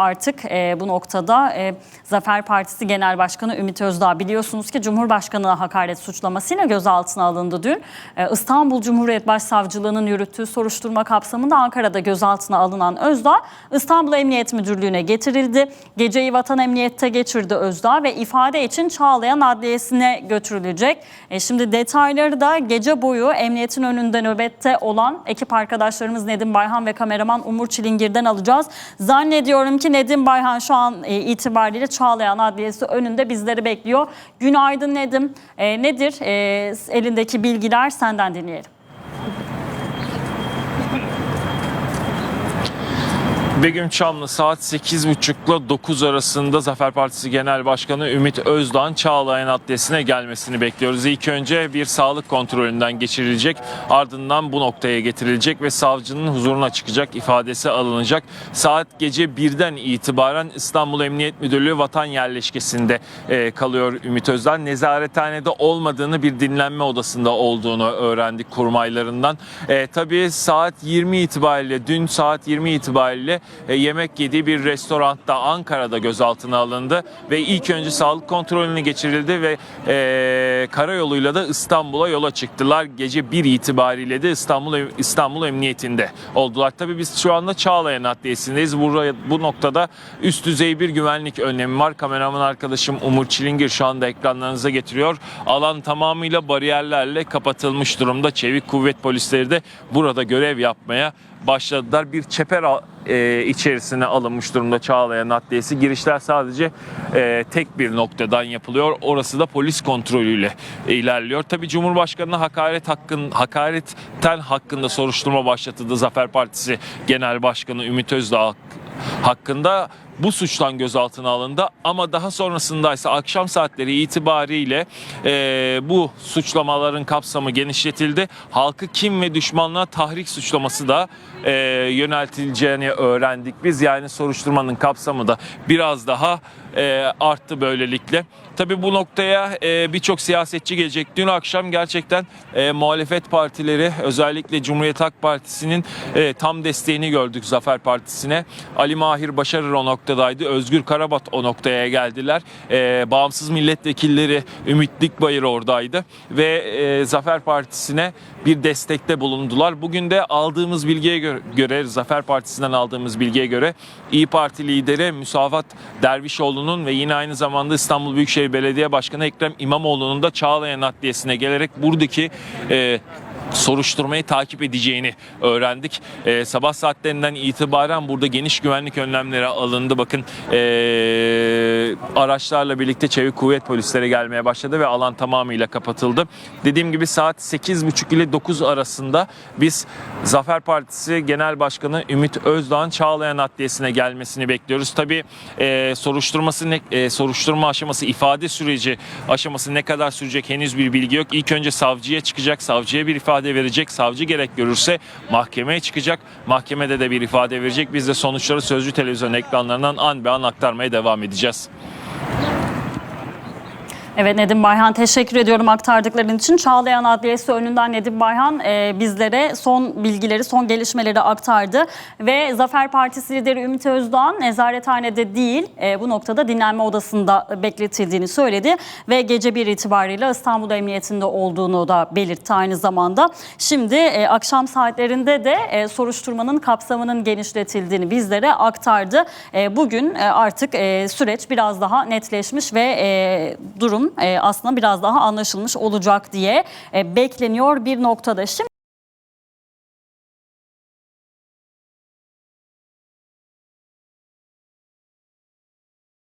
artık e, bu noktada e, Zafer Partisi Genel Başkanı Ümit Özdağ biliyorsunuz ki Cumhurbaşkanı'na hakaret suçlamasıyla gözaltına alındı dün. E, İstanbul Cumhuriyet Başsavcılığı'nın yürüttüğü soruşturma kapsamında Ankara'da gözaltına alınan Özdağ İstanbul Emniyet Müdürlüğü'ne getirildi. Geceyi Vatan Emniyet'te geçirdi Özdağ ve ifade için Çağlayan Adliyesi'ne götürülecek. E, şimdi detayları da gece boyu emniyetin önünde nöbette olan ekip arkadaşlarımız Nedim Bayhan ve kameraman Umur Çilingir'den alacağız. Zannediyorum ki Nedim Bayhan şu an e, itibariyle Çağlayan Adliyesi önünde bizleri bekliyor. Günaydın Nedim. E, nedir e, elindeki bilgiler senden dinleyelim. Begüm Çamlı saat 8.30 ile 9 arasında Zafer Partisi Genel Başkanı Ümit Özdağ'ın Çağlayan Adliyesi'ne gelmesini bekliyoruz. İlk önce bir sağlık kontrolünden geçirilecek ardından bu noktaya getirilecek ve savcının huzuruna çıkacak ifadesi alınacak. Saat gece 1'den itibaren İstanbul Emniyet Müdürlüğü Vatan Yerleşkesi'nde e, kalıyor Ümit Özdağ. Nezarethanede olmadığını bir dinlenme odasında olduğunu öğrendik kurmaylarından. E, tabii saat 20 itibariyle dün saat 20 itibariyle yemek yediği bir restoranda Ankara'da gözaltına alındı ve ilk önce sağlık kontrolünü geçirildi ve e, karayoluyla da İstanbul'a yola çıktılar. Gece 1 itibariyle de İstanbul İstanbul Emniyetinde oldular. Tabii biz şu anda Çağlayan Adliyesi'ndeyiz. Buraya, bu noktada üst düzey bir güvenlik önlemi var. Kameraman arkadaşım Umur Çilingir şu anda ekranlarınıza getiriyor. Alan tamamıyla bariyerlerle kapatılmış durumda. Çevik kuvvet polisleri de burada görev yapmaya başladılar. Bir çeper e, içerisine alınmış durumda Çağlayan Adliyesi. Girişler sadece e, tek bir noktadan yapılıyor. Orası da polis kontrolüyle ilerliyor. Tabii Cumhurbaşkanı'na hakaret hakkın hakaretten hakkında soruşturma başlatıldı Zafer Partisi Genel Başkanı Ümit Özdağ hakkında bu suçtan gözaltına alındı ama daha sonrasında ise akşam saatleri itibariyle e, bu suçlamaların kapsamı genişletildi. Halkı kim ve düşmanlığa tahrik suçlaması da e, yöneltileceğini öğrendik biz. Yani soruşturmanın kapsamı da biraz daha e, arttı böylelikle. Tabii bu noktaya e, birçok siyasetçi gelecek. Dün akşam gerçekten e, muhalefet partileri özellikle Cumhuriyet Halk Partisi'nin e, tam desteğini gördük Zafer Partisi'ne. Ali Mahir Başarır o noktadaydı. Özgür Karabat o noktaya geldiler. E, bağımsız milletvekilleri Ümit Dikbayır oradaydı ve e, Zafer Partisi'ne bir destekte bulundular. Bugün de aldığımız bilgiye gö- göre Zafer Partisi'nden aldığımız bilgiye göre İyi Parti lideri Müsavat Dervişoğlu'nun ve yine aynı zamanda İstanbul Büyükşehir Belediye Başkanı Ekrem İmamoğlu'nun da Çağlayan Adliyesi'ne gelerek buradaki e, soruşturmayı takip edeceğini öğrendik. Ee, sabah saatlerinden itibaren burada geniş güvenlik önlemleri alındı. Bakın ee, araçlarla birlikte çevik kuvvet polisleri gelmeye başladı ve alan tamamıyla kapatıldı. Dediğim gibi saat 8.30 ile 9 arasında biz Zafer Partisi Genel Başkanı Ümit Özdağ'ın Çağlayan Adliyesi'ne gelmesini bekliyoruz. Tabii ee, soruşturması ne, ee, soruşturma aşaması, ifade süreci aşaması ne kadar sürecek henüz bir bilgi yok. İlk önce savcıya çıkacak, savcıya bir ifade verecek. Savcı gerek görürse mahkemeye çıkacak. Mahkemede de bir ifade verecek. Biz de sonuçları Sözcü Televizyon ekranlarından an be an aktarmaya devam edeceğiz. Evet Nedim Bayhan teşekkür ediyorum aktardıkların için. Çağlayan Adliyesi önünden Nedim Bayhan e, bizlere son bilgileri, son gelişmeleri aktardı. Ve Zafer Partisi lideri Ümit Özdağ'ın nezarethanede değil e, bu noktada dinlenme odasında bekletildiğini söyledi. Ve gece bir itibariyle İstanbul Emniyetinde olduğunu da belirtti aynı zamanda. Şimdi e, akşam saatlerinde de e, soruşturmanın kapsamının genişletildiğini bizlere aktardı. E, bugün e, artık e, süreç biraz daha netleşmiş ve e, durum e, aslında biraz daha anlaşılmış olacak diye e, bekleniyor bir noktada. Şimdi